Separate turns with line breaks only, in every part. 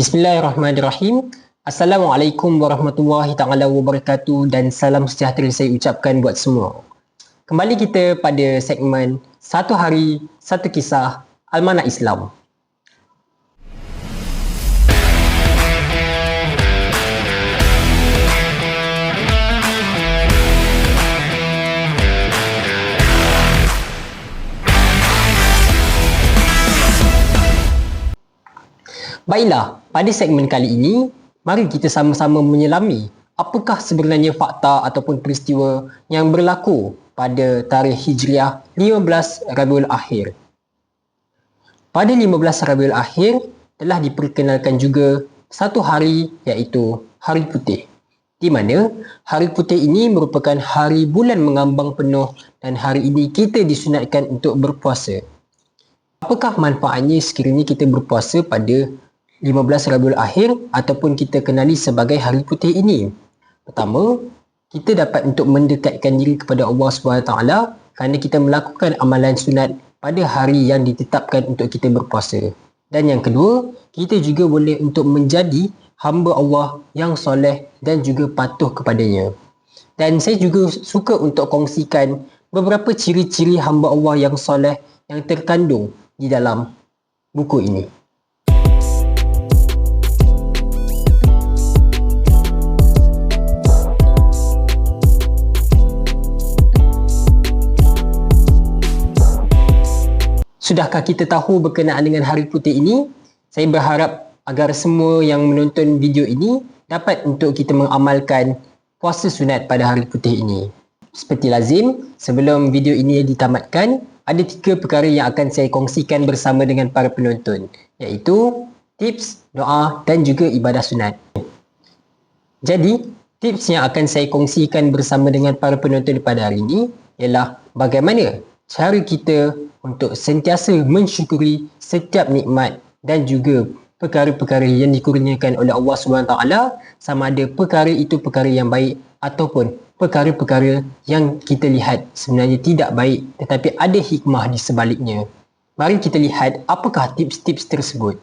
Bismillahirrahmanirrahim. Assalamualaikum warahmatullahi taala wabarakatuh dan salam sejahtera saya ucapkan buat semua. Kembali kita pada segmen Satu Hari Satu Kisah Almanak Islam. Baiklah, pada segmen kali ini, mari kita sama-sama menyelami apakah sebenarnya fakta ataupun peristiwa yang berlaku pada tarikh Hijriah 15 Rabiul Akhir. Pada 15 Rabiul Akhir telah diperkenalkan juga satu hari iaitu Hari Putih. Di mana Hari Putih ini merupakan hari bulan mengambang penuh dan hari ini kita disunatkan untuk berpuasa. Apakah manfaatnya sekiranya kita berpuasa pada 15 Rabiul Akhir ataupun kita kenali sebagai Hari Putih ini. Pertama, kita dapat untuk mendekatkan diri kepada Allah SWT kerana kita melakukan amalan sunat pada hari yang ditetapkan untuk kita berpuasa. Dan yang kedua, kita juga boleh untuk menjadi hamba Allah yang soleh dan juga patuh kepadanya. Dan saya juga suka untuk kongsikan beberapa ciri-ciri hamba Allah yang soleh yang terkandung di dalam buku ini. Sudahkah kita tahu berkenaan dengan Hari Putih ini? Saya berharap agar semua yang menonton video ini dapat untuk kita mengamalkan puasa sunat pada Hari Putih ini. Seperti lazim, sebelum video ini ditamatkan, ada tiga perkara yang akan saya kongsikan bersama dengan para penonton iaitu tips, doa dan juga ibadah sunat. Jadi, tips yang akan saya kongsikan bersama dengan para penonton pada hari ini ialah bagaimana cara kita untuk sentiasa mensyukuri setiap nikmat dan juga perkara-perkara yang dikurniakan oleh Allah SWT sama ada perkara itu perkara yang baik ataupun perkara-perkara yang kita lihat sebenarnya tidak baik tetapi ada hikmah di sebaliknya. Mari kita lihat apakah tips-tips tersebut.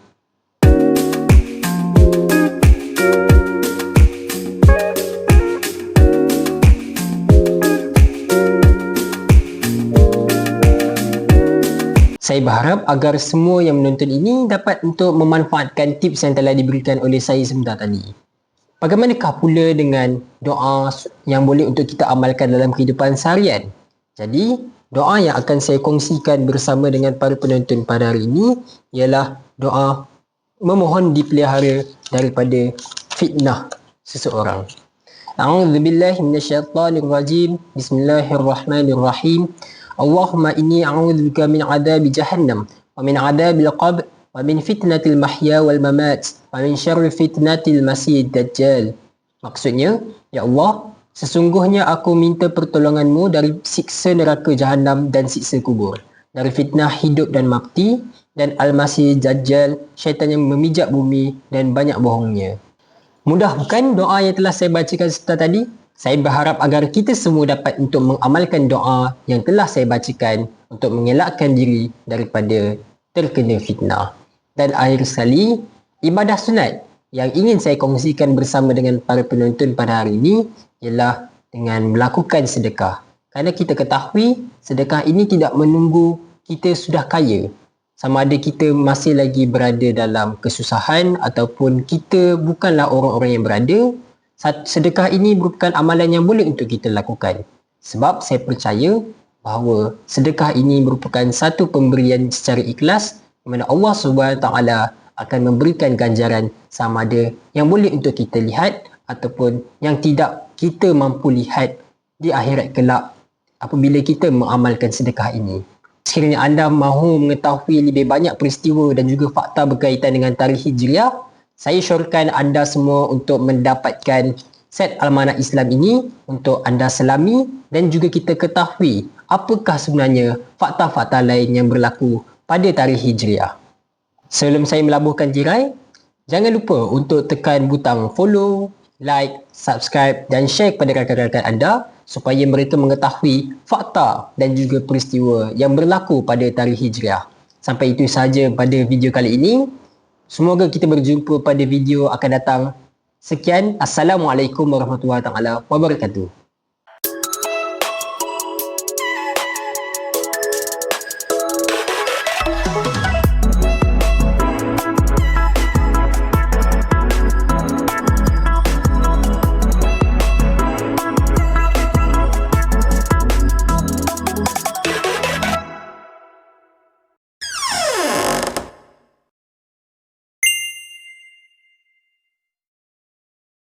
Saya berharap agar semua yang menonton ini dapat untuk memanfaatkan tips yang telah diberikan oleh saya sebentar tadi. Bagaimanakah pula dengan doa yang boleh untuk kita amalkan dalam kehidupan seharian? Jadi, doa yang akan saya kongsikan bersama dengan para penonton pada hari ini ialah doa memohon dipelihara daripada fitnah seseorang. A'udzubillahi minasyaitonirrajim. Bismillahirrahmanirrahim. Allahumma inni a'udzubika min adabi jahannam wa min adabil qabr wa min fitnatil mahya wal mamat wa min syarri fitnatil masih dajjal. Maksudnya, Ya Allah, sesungguhnya aku minta pertolonganmu dari siksa neraka jahannam dan siksa kubur. Dari fitnah hidup dan mati dan al-masih dajjal, syaitan yang memijak bumi dan banyak bohongnya. Mudah bukan doa yang telah saya bacakan setelah tadi? Saya berharap agar kita semua dapat untuk mengamalkan doa yang telah saya bacakan untuk mengelakkan diri daripada terkena fitnah. Dan akhir sekali, ibadah sunat yang ingin saya kongsikan bersama dengan para penonton pada hari ini ialah dengan melakukan sedekah. Kerana kita ketahui sedekah ini tidak menunggu kita sudah kaya. Sama ada kita masih lagi berada dalam kesusahan ataupun kita bukanlah orang-orang yang berada sedekah ini merupakan amalan yang boleh untuk kita lakukan. Sebab saya percaya bahawa sedekah ini merupakan satu pemberian secara ikhlas di mana Allah SWT akan memberikan ganjaran sama ada yang boleh untuk kita lihat ataupun yang tidak kita mampu lihat di akhirat kelak apabila kita mengamalkan sedekah ini. Sekiranya anda mahu mengetahui lebih banyak peristiwa dan juga fakta berkaitan dengan tarikh Hijriah, saya syorkan anda semua untuk mendapatkan set Almanak Islam ini untuk anda selami dan juga kita ketahui apakah sebenarnya fakta-fakta lain yang berlaku pada tarikh Hijriah. Sebelum saya melabuhkan jirai, jangan lupa untuk tekan butang follow, like, subscribe dan share kepada rakan-rakan anda supaya mereka mengetahui fakta dan juga peristiwa yang berlaku pada tarikh Hijriah. Sampai itu sahaja pada video kali ini. Semoga kita berjumpa pada video akan datang. Sekian. Assalamualaikum warahmatullahi wabarakatuh.